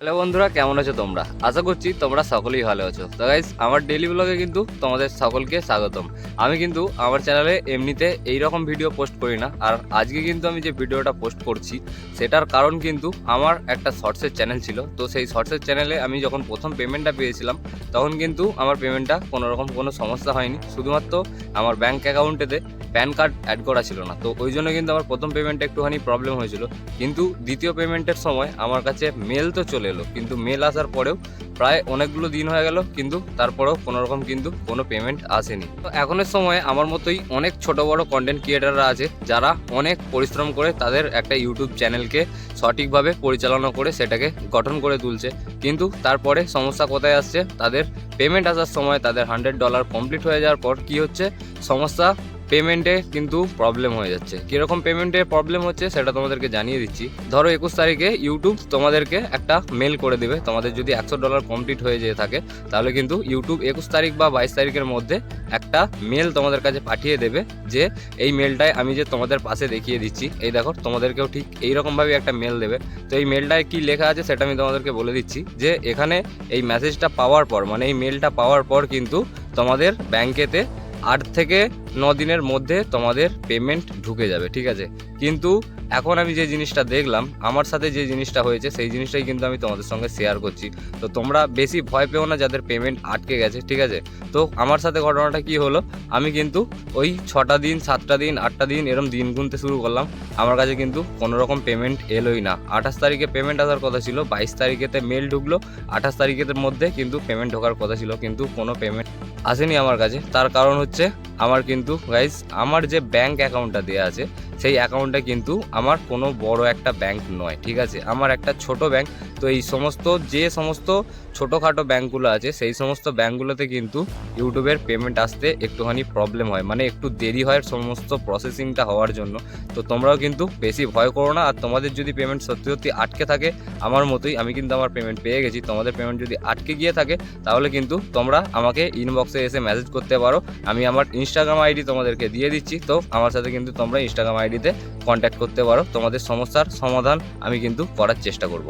Hello বন্ধুরা, কেমন আছো তোমরা? আশা করছি তোমরা সকলেই ভালো আছো। তো গাইজ আমার ডেলি ব্লগে কিন্তু তোমাদের সকলকে স্বাগতম। আমি কিন্তু আমার চ্যানেলে এমনিতে এই রকম ভিডিও পোস্ট করি না। আর আজকে কিন্তু আমি যে ভিডিওটা পোস্ট করছি, সেটার কারণ কিন্তু আমার একটা শর্টসের চ্যানেল ছিল। তো সেই শর্টসের চ্যানেলে আমি যখন প্রথম পেমেন্টটা পেয়েছিলাম, তখন কিন্তু আমার পেমেন্টটা কোনো রকম কোনো সমস্যা হয়নি। শুধুমাত্র আমার ব্যাঙ্ক অ্যাকাউন্টেতে প্যান কার্ড অ্যাড করা ছিল না। তো ওই জন্য কিন্তু আমার প্রথম পেমেন্টে একটুখানি প্রবলেম হয়েছিল। কিন্তু দ্বিতীয় পেমেন্টের সময় আমার কাছে মেল তো চলে এলো। কিন্তু মেল আসার পরেও প্রায় অনেকগুলো দিন হয়ে গেল। কিন্তু তারপরেও কোনো রকম কিন্তু কোনো পেমেন্ট আসেনি। তো এখনের সময় আমার মতোই অনেক ছোট বড় কন্টেন্ট ক্রিয়েটাররা আছে, যারা অনেক পরিশ্রম করে তাদের একটা ইউটিউব চ্যানেলকে সঠিকভাবে পরিচালনা করে সেটাকে গঠন করে তুলছে। কিন্তু তারপরে সমস্যা কোথায় আসছে? তাদের পেমেন্ট আসার সময় তাদের হান্ড্রেড ডলার কমপ্লিট হয়ে যাওয়ার পর কি হচ্ছে? সমস্যা পেমেন্টে কিন্তু প্রবলেম হয়ে যাচ্ছে। কীরকম পেমেন্টে প্রবলেম হচ্ছে সেটা তোমাদেরকে জানিয়ে দিচ্ছি। ধরো একুশ তারিখে ইউটিউব তোমাদেরকে একটা মেল করে দেবে। তোমাদের যদি একশো ডলার কমপ্লিট হয়ে যেয়ে থাকে, তাহলে কিন্তু ইউটিউব একুশ তারিখ বা বাইশ তারিখের মধ্যে একটা মেল তোমাদের কাছে পাঠিয়ে দেবে যে, এই মেলটায় আমি যে তোমাদের পাশে দেখিয়ে দিচ্ছি। এই দেখো, তোমাদেরকেও ঠিক এইরকমভাবে একটা মেল দেবে। তো এই মেলটায় কি লেখা আছে সেটা আমি তোমাদেরকে বলে দিচ্ছি যে, এখানে এই মেসেজটা পাওয়ার পর মানে এই মেলটা পাওয়ার পর কিন্তু তোমাদের ব্যাংকেতে আট থেকে ন দিনের মধ্যে তোমাদের পেমেন্ট ঢুকে যাবে ঠিক আছে? কিন্তু এখন আমি যে জিনিসটা দেখলাম, আমার সাথে যে জিনিসটা হয়েছে, সেই জিনিসটাই কিন্তু আমি তোমাদের সঙ্গে শেয়ার করছি। তো তোমরা বেশি ভয় পেও না যাদের পেমেন্ট আটকে গেছে, ঠিক আছে? তো আমার সাথে ঘটনাটা কি হলো, আমি কিন্তু ওই ছটা দিন, সাতটা দিন, আটটা দিন এরম দিন গুনতে শুরু করলাম। আমার কাছে কিন্তু কোনো রকম পেমেন্ট এলোই না। আঠাশ তারিখে পেমেন্ট আসার কথা ছিল, বাইশ তারিখেতে মেল ঢুকলো, আঠাশ তারিখের মধ্যে কিন্তু পেমেন্ট ঢোকার কথা ছিল, কিন্তু কোনো পেমেন্ট আসেনি আমার কাছে। তার কারণ হচ্ছে, আমার কিন্তু গাইজ আমার যে ব্যাংক অ্যাকাউন্টটা দেওয়া আছে সেই অ্যাকাউন্টটা কিন্তু আমার কোনো বড় একটা ব্যাংক নয়, ঠিক আছে? আমার একটা ছোট ব্যাংক তো এই সমস্ত, যে সমস্ত ছোটোখাটো ব্যাঙ্কগুলো আছে, সেই সমস্ত ব্যাঙ্কগুলোতে কিন্তু ইউটিউবের পেমেন্ট আসতে একটুখানি প্রবলেম হয়। মানে একটু দেরি হয় সমস্ত প্রসেসিংটা হওয়ার জন্য। তো তোমরাও কিন্তু বেশি ভয় করো না। আর তোমাদের যদি পেমেন্ট সত্যি সত্যি আটকে থাকে, আমার মতোই আমি কিন্তু আমার পেমেন্ট পেয়ে গেছি। তোমাদের পেমেন্ট যদি আটকে গিয়ে থাকে, তাহলে কিন্তু তোমরা আমাকে ইনবক্সে এসে মেসেজ করতে পারো। আমি আমার ইনস্টাগ্রাম আইডি তোমাদেরকে দিয়ে দিচ্ছি। তো আমার সাথে কিন্তু তোমরা ইনস্টাগ্রাম আইডিতে কন্ট্যাক্ট করতে পারো। তোমাদের সমস্যার সমাধান আমি কিন্তু করার চেষ্টা করব।